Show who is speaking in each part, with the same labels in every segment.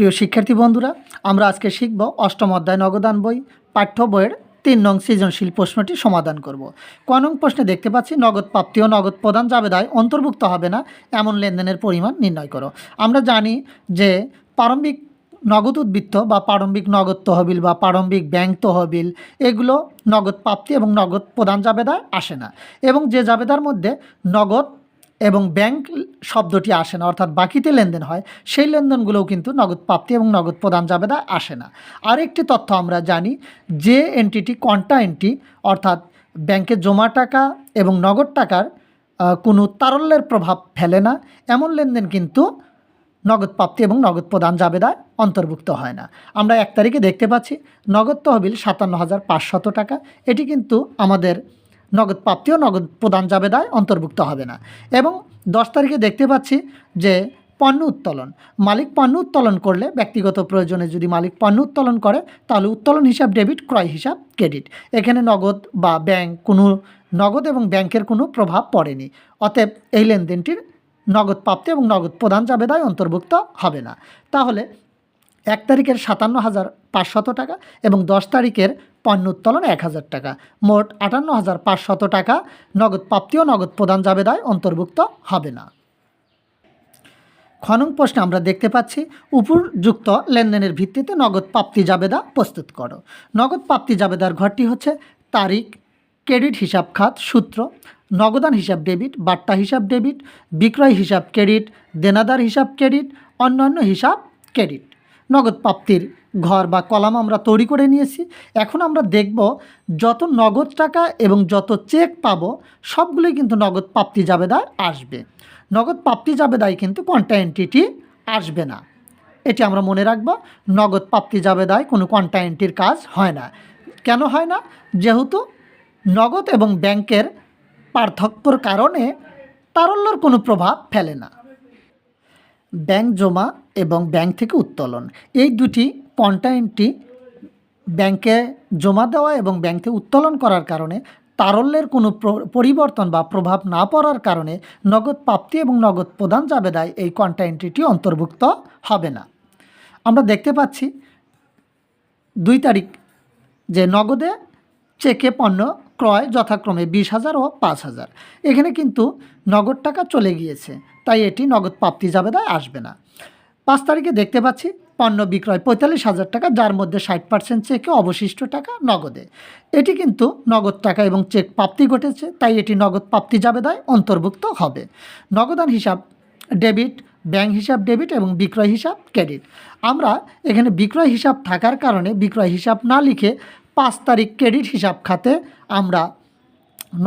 Speaker 1: প্রিয় শিক্ষার্থী বন্ধুরা, আমরা আজকে শিখব অষ্টম অধ্যায় নগদান বই, পাঠ্য বইয়ের তিন নং সৃজনশীল প্রশ্নটি সমাধান করব। ক নং প্রশ্নে দেখতে পাচ্ছি, নগদ প্রাপ্তি ও নগদ প্রদান জাবেদায় অন্তর্ভুক্ত হবে না, এমন লেনদেনের পরিমাণ নির্ণয় করো। আমরা জানি যে প্রারম্ভিক নগদ উদ্বৃত্ত বা প্রারম্ভিক নগদ তহবিল বা প্রারম্ভিক ব্যাংক তহবিল, এগুলো নগদ প্রাপ্তি এবং নগদ প্রদান জাবেদায় আসে না। এবং যে জাবেদার মধ্যে নগদ এবং ব্যাংক শব্দটি আসে না, অর্থাৎ বাকিতে লেনদেন হয়, সেই লেনদেনগুলোও কিন্তু নগদ প্রাপ্তি এবং নগদ প্রদান জাবেদা আসে না। আরেকটি তথ্য আমরা জানি, যে এন্টিটি কন্টা এন্টি অর্থাৎ ব্যাংকে জমা টাকা এবং নগদ টাকার কোনো তারল্যের প্রভাব ফেলে না। এমন লেনদেন কিন্তু নগদ প্রাপ্তি এবং নগদ প্রদান জাবেদায় অন্তর্ভুক্ত হয় না। আমরা এক তারিখে দেখতে পাচ্ছি, নগদ তহবিল সাতান্ন হাজার পাঁচশত টাকা। এটি কিন্তু আমাদের নগদ প্রাপ্তি ও নগদ প্রদান জাবেদায় অন্তর্ভুক্ত হবে না। এবং দশ তারিখে দেখতে পাচ্ছি যে পণ্য উত্তোলন। মালিক পণ্য উত্তোলন করলে ব্যক্তিগত প্রয়োজনে যদি মালিক পণ্য উত্তোলন করে, তাহলে উত্তোলন হিসাব, ডেবিট, ক্রয় হিসাব, ক্রেডিট। এখানে নগদ বা ব্যাংক কোনো, নগদ এবং ব্যাংকের কোনো প্রভাব পড়েনি। অতএব এই লেনদেনটির নগদ প্রাপ্তি এবং নগদ প্রদান জাবেদায় অন্তর্ভুক্ত হবে না। তাহলে এক তারিখের সাতান্ন হাজার পাঁচশত টাকা এবং দশ তারিখের পণ্য উত্তোলন এক হাজার টাকা। মোট আটান্ন হাজার পাঁচশত টাকা নগদ প্রাপ্তি ও নগদ প্রদান জাবেদায় অন্তর্ভুক্ত হবে না। খনন প্রশ্নে আমরা দেখতে পাচ্ছি উপযুক্ত লেনদেনের ভিত্তিতে নগদ প্রাপ্তি জাবেদা প্রস্তুত করো। নগদ প্রাপ্তি জাবেদার ঘরটি হচ্ছে তারিখ, ক্রেডিট হিসাব খাত, সূত্র, নগদান হিসাব ডেবিট, বার্তা হিসাব ডেবিট, বিক্রয় হিসাব ক্রেডিট, দেনাদার হিসাব ক্রেডিট, অন্যান্য হিসাব ক্রেডিট। নগদ প্রাপ্তির ঘর বা কলাম আমরা তৈরি করে নিয়েছি। এখন আমরা দেখব যত নগদ টাকা এবং যত চেক পাবো, সবগুলোই কিন্তু নগদ প্রাপ্তি জাবেদায় আসবে। নগদ প্রাপ্তি জাবেদায় কিন্তু কন্টা এন্টিটি আসবে না। এটি আমরা মনে রাখব, নগদ প্রাপ্তি জাবেদায় কোনো কন্টা এন্ট্রির কাজ হয় না। কেন হয় না? যেহেতু নগদ এবং ব্যাংকের পার্থক্যর কারণে তারল্যর কোনো প্রভাব ফেলে না। ব্যাংক জমা এবং ব্যাংক থেকে উত্তোলন, এই দুটি কন্টাইনটি ব্যাংকে জমা দেওয়া এবং ব্যাংক উত্তোলন করার কারণে তারল্যের কোনো প্র- পরিবর্তন বা প্রভাব না পড়ার কারণে নগদ প্রাপ্তি এবং নগদ প্রদান জাবেদায় এই কন্টাইনটিটি অন্তর্ভুক্ত হবে না। আমরা দেখতে পাচ্ছি দুই তারিখ যে নগদে চেকে পণ্য ক্রয় যথাক্রমে বিশ হাজার ও পাঁচ হাজার। এখানে কিন্তু নগদ টাকা চলে গিয়েছে, তাই এটি নগদ প্রাপ্তি জাবেদায় আসবে না। পাঁচ তারিখে দেখতে পাচ্ছি পণ্য বিক্রয় পঁয়তাল্লিশ হাজার টাকা, যার মধ্যে ষাট পার্সেন্ট চেকে অবশিষ্ট টাকা নগদে। এটি কিন্তু নগদ টাকা এবং চেক প্রাপ্তি ঘটেছে, তাই এটি নগদ প্রাপ্তি জাবেদায় অন্তর্ভুক্ত হবে। নগদান হিসাব ডেবিট, ব্যাংক হিসাব ডেবিট এবং বিক্রয় হিসাব ক্রেডিট। আমরা এখানে বিক্রয় হিসাব থাকার কারণে বিক্রয় হিসাব না লিখে পাঁচ তারিখ ক্রেডিট হিসাব খাতে আমরা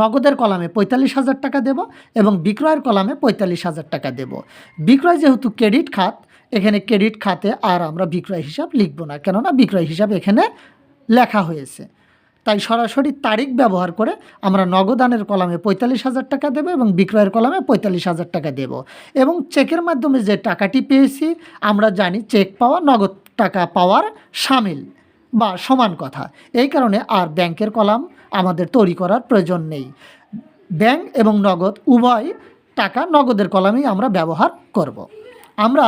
Speaker 1: নগদের কলামে পঁয়তাল্লিশ হাজার টাকা দেব এবং বিক্রয়ের কলামে পঁয়তাল্লিশ হাজার টাকা দেব। বিক্রয় যেহেতু ক্রেডিট খাত এখানে ক্রেডিট খাতে আর আমরা বিক্রয় হিসাব লিখব না, কেননা বিক্রয় হিসাব এখানে লেখা হয়েছে। তাই সরাসরি তারিখ ব্যবহার করে আমরা নগদানের কলামে পঁয়তাল্লিশ হাজার টাকা দেবো এবং বিক্রয়ের কলামে পঁয়তাল্লিশ হাজার টাকা দেব। এবং চেকের মাধ্যমে যে টাকাটি পেয়েছি, আমরা জানি চেক পাওয়া, নগদ টাকা পাওয়ার সামিল বা সমান কথা। এই কারণে আর ব্যাংকের কলাম আমাদের তৈরি করার প্রয়োজন নেই। ব্যাংক এবং নগদ, উভয় টাকা নগদের কলামেই আমরা ব্যবহার করব। আমরা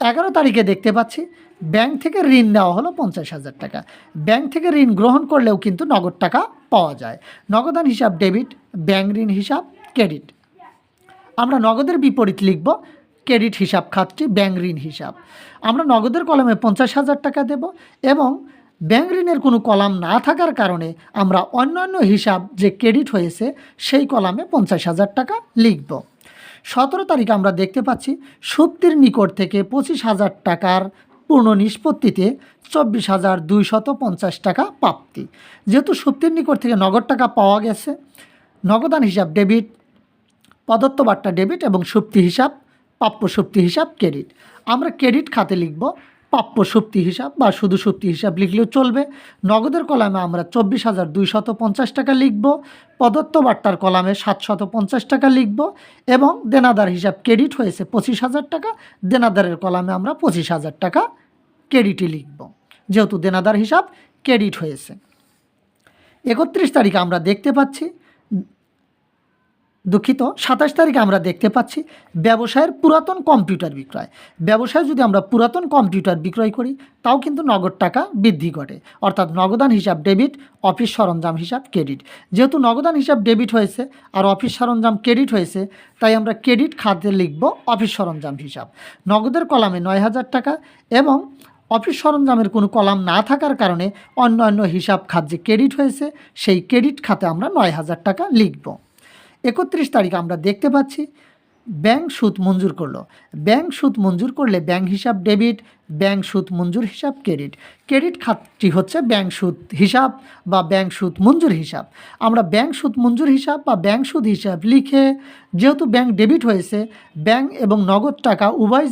Speaker 1: এগারো তারিখে দেখতে পাচ্ছি, ব্যাংক থেকে ঋণ নেওয়া হলো পঞ্চাশ হাজার টাকা। ব্যাংক থেকে ঋণ গ্রহণ করলেও কিন্তু নগদ টাকা পাওয়া যায়। নগদান হিসাব ডেবিট, ব্যাংক ঋণ হিসাব, ক্রেডিট। আমরা নগদের বিপরীত লিখব, ক্রেডিট হিসাব খাতটি, ব্যাংক ঋণ হিসাব। আমরা নগদের কলমে পঞ্চাশ হাজার টাকা দেব এবং ব্যাংক ঋণের কোনো কলাম না থাকার কারণে আমরা অন্যান্য হিসাব যে ক্রেডিট হয়েছে, সেই কলামে পঞ্চাশ হাজার টাকা লিখব। সতেরো তারিখ আমরা দেখতে পাচ্ছি সুপ্তির নিকট থেকে পঁচিশ হাজার টাকার পূর্ণ নিষ্পত্তিতে চব্বিশ হাজার দুইশত পঞ্চাশ টাকা প্রাপ্তি। যেহেতু সুপ্তির নিকট থেকে নগদ টাকা পাওয়া গেছে, নগদান হিসাব ডেবিট প্রদত্ত বার্তা ডেবিট এবং সুপ্তি হিসাব, প্রাপ্য সুপ্তি হিসাব ক্রেডিট। আমরা ক্রেডিট খাতে লিখব প্রাপ্য সুপ্তি হিসাব বা শুধু সুপ্তি হিসাব লিখলেও চলবে। নগদের কলামে আমরা চব্বিশ হাজার দুইশত পঞ্চাশ টাকা লিখব প্রদত্ত বার্তার কলামে সাতশত পঞ্চাশ টাকা লিখব এবং দেনাদার হিসাব ক্রেডিট হয়েছে পঁচিশ হাজার টাকা, দেনাদারের কলামে আমরা পঁচিশ হাজার টাকা ক্রেডিটই লিখব। যেহেতু দেনাদার হিসাব ক্রেডিট হয়েছে। একত্রিশ তারিখে আমরা দেখতে পাচ্ছি দুঃখিত, সাতাশ তারিখে আমরা দেখতে পাচ্ছি ব্যবসায়ের পুরাতন কম্পিউটার বিক্রয়। ব্যবসায় যদি আমরা পুরাতন কম্পিউটার বিক্রয় করি, তাও কিন্তু নগদ টাকা বৃদ্ধি ঘটে। অর্থাৎ নগদান হিসাব ডেবিট, অফিস সরঞ্জাম হিসাব ক্রেডিট। যেহেতু নগদান হিসাব ডেবিট হয়েছে আর অফিস সরঞ্জাম ক্রেডিট হয়েছে, তাই আমরা ক্রেডিট খাতে লিখব অফিস সরঞ্জাম হিসাব। নগদের কলামে নয় হাজার টাকা এবং অফিস সরঞ্জামের কোনো কলাম না থাকার কারণে অন্য অন্য হিসাব খাত যে ক্রেডিট হয়েছে, সেই ক্রেডিট খাতে আমরা নয় হাজার টাকা লিখব। একত্রিশ তারিখ আমরা দেখতে পাচ্ছি, ব্যাংক সুদ মঞ্জুর করল। ব্যাংক সুদ মঞ্জুর করলে ব্যাংক হিসাব ডেবিট, ব্যাংক সুদ মঞ্জুর হিসাব ক্রেডিট। ক্রেডিট খাতটি হচ্ছে ব্যাংক সুদ হিসাব বা ব্যাংক সুদ মঞ্জুর হিসাব। আমরা ব্যাংক সুদ মঞ্জুর হিসাব বা ব্যাংক সুদ হিসাব লিখে যেহেতু ব্যাংক ডেবিট হয়েছে, ব্যাংক এবং নগদ টাকা উভয়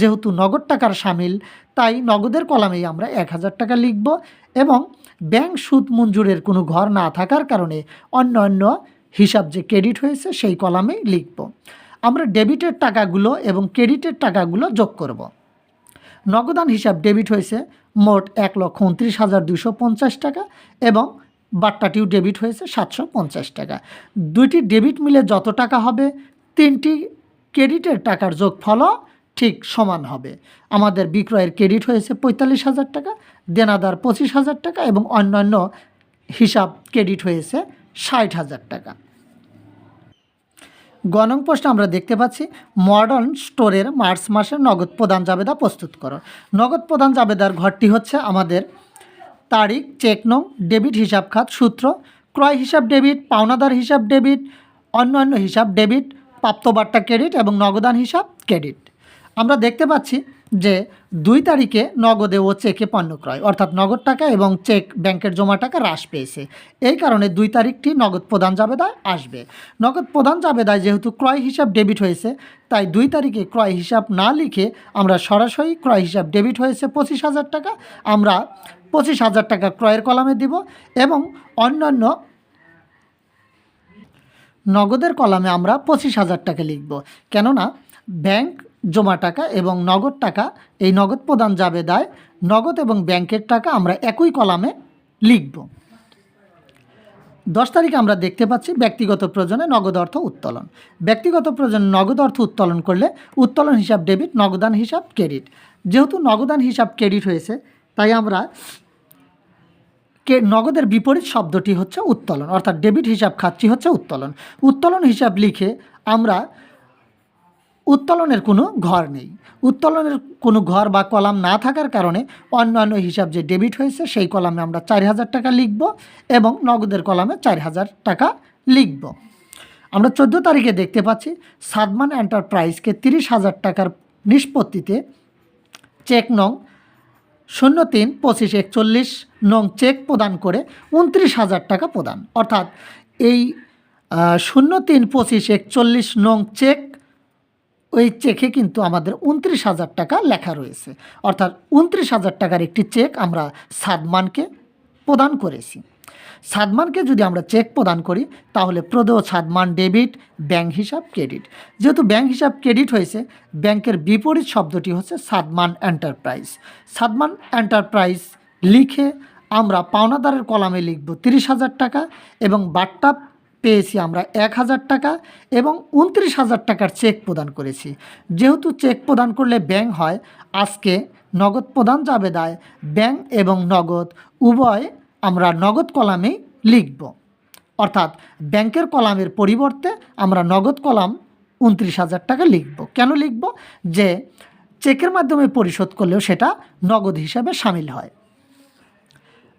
Speaker 1: যেহেতু নগদ টাকার সামিল, তাই নগদের কলামেই আমরা এক হাজার টাকা লিখব এবং ব্যাংক সুদ মঞ্জুরের কোনো ঘর না থাকার কারণে অন্য অন্য হিসাব যে ক্রেডিট হয়েছে সেই কলামেই লিখব। আমরা ডেবিটের টাকাগুলো এবং ক্রেডিটের টাকাগুলো যোগ করব। নগদান হিসাব ডেবিট হয়েছে মোট এক লক্ষ উনত্রিশ হাজার দুশো পঞ্চাশ টাকা এবং বাট্টাটিও ডেবিট হয়েছে সাতশো পঞ্চাশ টাকা। দুইটি ডেবিট মিলে যত টাকা হবে, তিনটি ক্রেডিটের টাকার যোগফলও ঠিক সমান হবে। আমাদের বিক্রয়ের ক্রেডিট হয়েছে পঁয়তাল্লিশ হাজার টাকা, দেনাদার পঁচিশ হাজার টাকা এবং অন্যান্য হিসাব ক্রেডিট হয়েছে ষাট হাজার টাকা। গণং পোস্টে আমরা দেখতে পাচ্ছি, মডার্ন স্টোরের মার্চ মাসের নগদ প্রদান জাবেদা প্রস্তুত করো। নগদ প্রদান জাবেদার ঘরটি হচ্ছে আমাদের তারিখ চেক নং ডেবিট হিসাব খাত সূত্র, ক্রয় হিসাব ডেবিট, পাওনাদার হিসাব ডেবিট, অন্যান্য হিসাব ডেবিট, প্রাপ্তবার্তা ক্রেডিট এবং নগদান হিসাব ক্রেডিট। আমরা দেখতে পাচ্ছি যে দুই তারিখে নগদে ও চেকে পণ্য ক্রয়, অর্থাৎ নগদ টাকা এবং চেক ব্যাংকের জমা টাকা হ্রাস পেয়েছে। এই কারণে দুই তারিখটি নগদ প্রদান জাবেদায় আসবে। নগদ প্রদান জাবেদায় যেহেতু ক্রয় হিসাব ডেবিট হয়েছে, তাই দুই তারিখে ক্রয় হিসাব না লিখে আমরা সরাসরি ক্রয় হিসাব ডেবিট হয়েছে পঁচিশ হাজার টাকা, আমরা পঁচিশ হাজার টাকা ক্রয়ের কলামে দিব এবং অন্যান্য নগদের কলামে আমরা পঁচিশ হাজার টাকা লিখব। কেননা, ব্যাংক জমা টাকা এবং নগদ টাকা, এই নগদ প্রদান যাবে দায় নগদ এবং ব্যাংকের টাকা আমরা একই কলামে লিখব। দশ তারিখে আমরা দেখতে পাচ্ছি ব্যক্তিগত প্রয়োজনে নগদ অর্থ উত্তোলন। ব্যক্তিগত প্রয়োজনে নগদ অর্থ উত্তোলন করলে উত্তোলন হিসাব ডেবিট, নগদান হিসাব ক্রেডিট। যেহেতু নগদান হিসাব ক্রেডিট হয়েছে, তাই আমরা কে, নগদের বিপরীত শব্দটি হচ্ছে উত্তোলন, অর্থাৎ ডেবিট হিসাব খাতটি হচ্ছে উত্তোলন। উত্তোলন হিসাব লিখে আমরা উত্তোলনের কোনো ঘর নেই। উত্তোলনের কোনো ঘর বা কলাম না থাকার কারণে অন্যান্য হিসাব যে ডেবিট হয়েছে, সেই কলামে আমরা চার হাজার টাকা লিখব এবং নগদের কলামে চার হাজার টাকা লিখব। আমরা চোদ্দ তারিখে দেখতে পাচ্ছি সাদমান এন্টারপ্রাইজকে তিরিশ হাজার টাকার নিষ্পত্তিতে চেক নং শূন্য তিন পঁচিশ একচল্লিশ নং চেক প্রদান করে উনত্রিশ হাজার টাকা প্রদান। অর্থাৎ এই শূন্য তিন পঁচিশ একচল্লিশ নং চেক ওই চেকে কিন্তু আমাদের উনত্রিশ হাজার টাকা লেখা রয়েছে। অর্থাৎ উনত্রিশ হাজার টাকার একটি চেক আমরা সাদমানকে প্রদান করেছি। সাদমানকে যদি আমরা চেক প্রদান করি, তাহলে প্রদেয় সাদমান ডেবিট ব্যাংক হিসাব ক্রেডিট যেহেতু ব্যাংক হিসাব ক্রেডিট হয়েছে, ব্যাংকের বিপরীত শব্দটি হচ্ছে সাদমান এন্টারপ্রাইজ সাদমান এন্টারপ্রাইজ লিখে আমরা পাওনাদারের কলামে লিখব তিরিশ হাজার টাকা এবং বাট্টা পেয়েছি আমরা এক হাজার টাকা এবং উনত্রিশ হাজার টাকার চেক প্রদান করেছি। যেহেতু চেক প্রদান করলে ব্যাংক হয়, আজকে নগদ প্রদান যাবে দায় ব্যাংক এবং নগদ, উভয় আমরা নগদ কলামেই লিখব। অর্থাৎ ব্যাংকের কলামের পরিবর্তে আমরা নগদ কলাম উনত্রিশ হাজার টাকা লিখব। কেন লিখব? যে চেকের মাধ্যমে পরিশোধ করলেও সেটা নগদ হিসাবে সামিল হয়।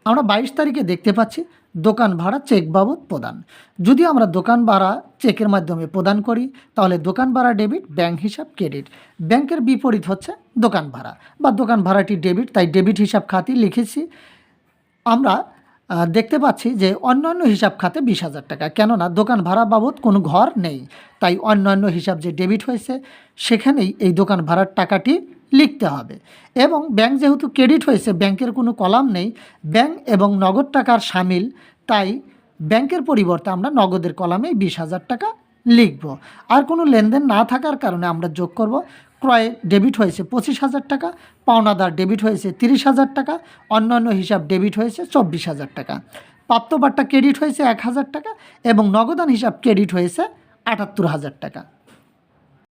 Speaker 1: আমরা বাইশ তারিখে দেখতে পাচ্ছি দোকান ভাড়া চেক বাবদ প্রদান। যদি আমরা দোকান ভাড়া চেকের মাধ্যমে প্রদান করি, তাহলে দোকান ভাড়া ডেবিট, ব্যাংক হিসাব, ক্রেডিট। ব্যাংকের বিপরীত হচ্ছে দোকান ভাড়া। বা দোকান ভাড়াটি ডেবিট, তাই ডেবিট হিসাব খাতি লিখেছি। আমরা দেখতে পাচ্ছি যে অন্যান্য হিসাব খাতে বিশ হাজার টাকা, কেননা দোকান ভাড়া বাবদ কোনো ঘর নেই। তাই অন্যান্য হিসাব যে ডেবিট হয়েছে, সেখানেই এই দোকান ভাড়ার টাকাটি লিখতে হবে। এবং ব্যাংক যেহেতু ক্রেডিট হয়েছে, ব্যাংকের কোনো কলাম নেই, ব্যাংক এবং নগদ টাকার সামিল, তাই ব্যাংকের পরিবর্তে আমরা নগদের কলামে বিশ হাজার টাকা লিখব। আর কোনো লেনদেন না থাকার কারণে আমরা যোগ করব, ক্রয় ডেবিট হয়েছে পঁচিশ হাজার টাকা, পাওনাদার ডেবিট হয়েছে তিরিশ হাজার টাকা, অন্যান্য হিসাব ডেবিট হয়েছে চব্বিশ হাজার টাকা। প্রাপ্তবার্তা ক্রেডিট হয়েছে এক হাজার টাকা এবং নগদান হিসাব ক্রেডিট হয়েছে আটাত্তর হাজার টাকা।